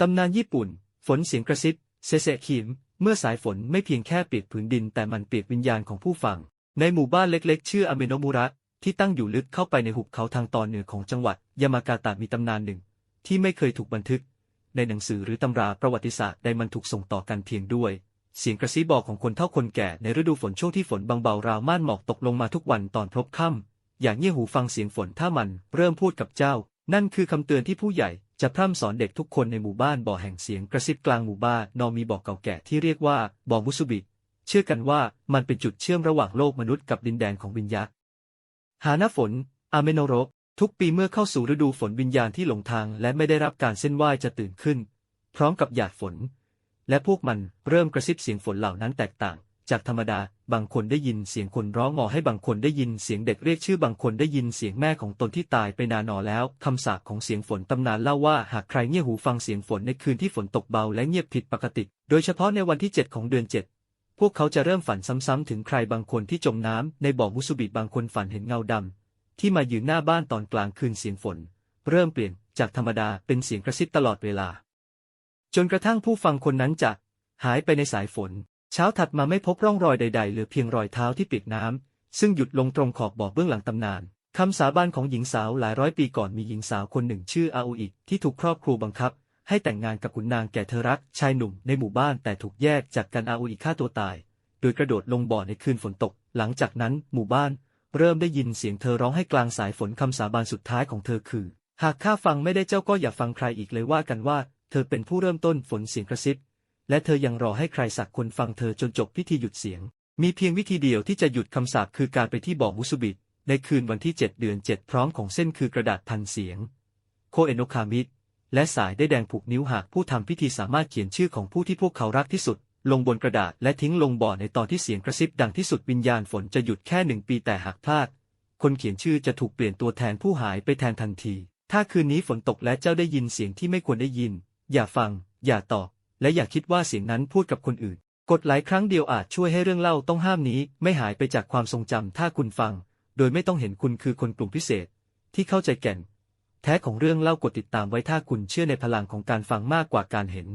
ตำนานญี่ปุ่น ฝนเสียงกระซิบเซเซคิม เมื่อสายฝนไม่เพียงแค่เปียกผืนดิน แต่มันเปียกวิญญาณของผู้ฟัง ในหมู่บ้านเล็กๆ ชื่ออเมโนมุระ ที่ตั้งอยู่ลึกเข้าไปในหุบเขาทางตอนเหนือของจังหวัด ยามากาตะมีตำนานหนึ่ง ที่ไม่เคยถูกบันทึก ในหนังสือหรือตำราประวัติศาสตร์ใดมันถูกส่งต่อกันเพียงด้วย เสียงกระซิบบอกของคนเฒ่าคนแก่ในฤดูฝนช่วงที่ฝนบางเบาราวม่านหมอกตกลงมาทุกวันตอนพลบค่ำอย่างเงี่ยหูฟังเสียงฝนถ้ามันเริ่มพูดกับเจ้า นั่นคือคำเตือนที่ผู้ใหญ่ จะพร่ำสอนเด็กทุกคนในหมู่บ้านบ่อแห่งเสียงกระซิบกลางหมู่บ้านนอมีบ่อเก่าแก่ที่เรียกว่าบ่อมุสุบิ เชื่อกันว่ามันเป็นจุดเชื่อมระหว่างโลกมนุษย์กับดินแดนของวิญญาณหาหน้าฝน อาเมโนโรกทุกปีเมื่อเข้าสู่ฤดูฝนวิญญาณที่หลงทางและไม่ได้รับการเส้นไหว้จะตื่นขึ้น พร้อมกับหยาดฝน และพวกมันเริ่มกระซิบเสียงฝนเหล่านั้นแตกต่าง จากธรรมดา บางคนได้ยินเสียงคนร้องงอให้บางคนได้ยินเสียงเด็กเรียกชื่อบางคนได้ยินเสียงแม่ของตนที่ตายไปนานอแล้ว คำสาปของเสียงฝนตำนานเล่าว่าหากใครเงี่ยหูฟังเสียงฝนในคืนที่ฝนตกเบาและเงียบผิดปกติ โดยเฉพาะในวันที่ 7 ของเดือน 7พวกเขาจะเริ่มฝันซ้ำๆถึงใครบางคนที่จมน้ำในบ่อมุสุบิบางคนฝันเห็นเงาดำที่มายืนหน้าบ้านตอนกลางคืนเสียงฝน เริ่มเปลี่ยนจากธรรมดาเป็นเสียงกระซิบตลอดเวลา จนกระทั่งผู้ฟังคนนั้นจะ หายไปในสายฝน เช้าถัดมาไม่พบร่องรอยใดๆเหลือเพียงรอยเท้าที่ปียกน้ำซึ่งหยุดลงตรงขอบบ่อเบื้องหลังตำนานคำสาบานของหญิงสาวหลายร้อยปีก่อนมีหญิงสาวคนหนึ่งชื่ออาโออิที่ถูกครอบครัวบังคับ ให้แต่งงานกับขุนนางแก่เธอรักชายหนุ่มในหมู่บ้านแต่ถูกแยกจากกันอาโออิฆ่าตัวตาย โดยกระโดดลงบ่อในคืนฝนตก หลังจากนั้นหมู่บ้าน เริ่มได้ยินเสียงเธอร้องให้กลางสายฝนคำสาบานสุดท้ายของเธอคือ หากข้าฟังไม่ได้เจ้าก็อย่าฟังใครอีกเลยว่ากันว่า เธอเป็นผู้เริ่มต้นฝนเสียงกระซิบ และเธอยังรอให้ใครสักคนฟังเธอจนจบพิธีหยุดเสียง มีเพียงวิธีเดียวที่จะหยุดคำสาปคือการไปที่บ่อมุสุบิในคืนวันที่ 7 เดือน 7 พร้อมของเส้นคือกระดาษพันเสียง โคเอโนคามิดและสายได้แดงผูกนิ้วหากผู้ทำพิธีสามารถเขียนชื่อของผู้ที่พวกเขารักที่สุด ลงบนกระดาษและทิ้งลงบ่อในตอนที่เสียงกระซิบดังที่สุดวิญญาณฝนจะหยุดแค่หนึ่งปีแต่หากพลาด คนเขียนชื่อจะถูกเปลี่ยนตัวแทนผู้หายไปแทนทันที ถ้าคืนนี้ฝนตกและเจ้าได้ยินเสียงที่ไม่ควรได้ยิน อย่าฟัง อย่าตอบ และอย่าคิดว่าเสียงนั้นพูดกับคนอื่น กดหลายครั้งเดียวอาจช่วยให้เรื่องเล่าต้องห้ามนี้ ไม่หายไปจากความทรงจำถ้าคุณฟัง โดยไม่ต้องเห็นคุณคือคนกลุ่มพิเศษ ที่เข้าใจแก่น แท้ของเรื่องเล่ากดติดตามไว้ถ้าคุณเชื่อในพลังของการฟังมากกว่าการเห็น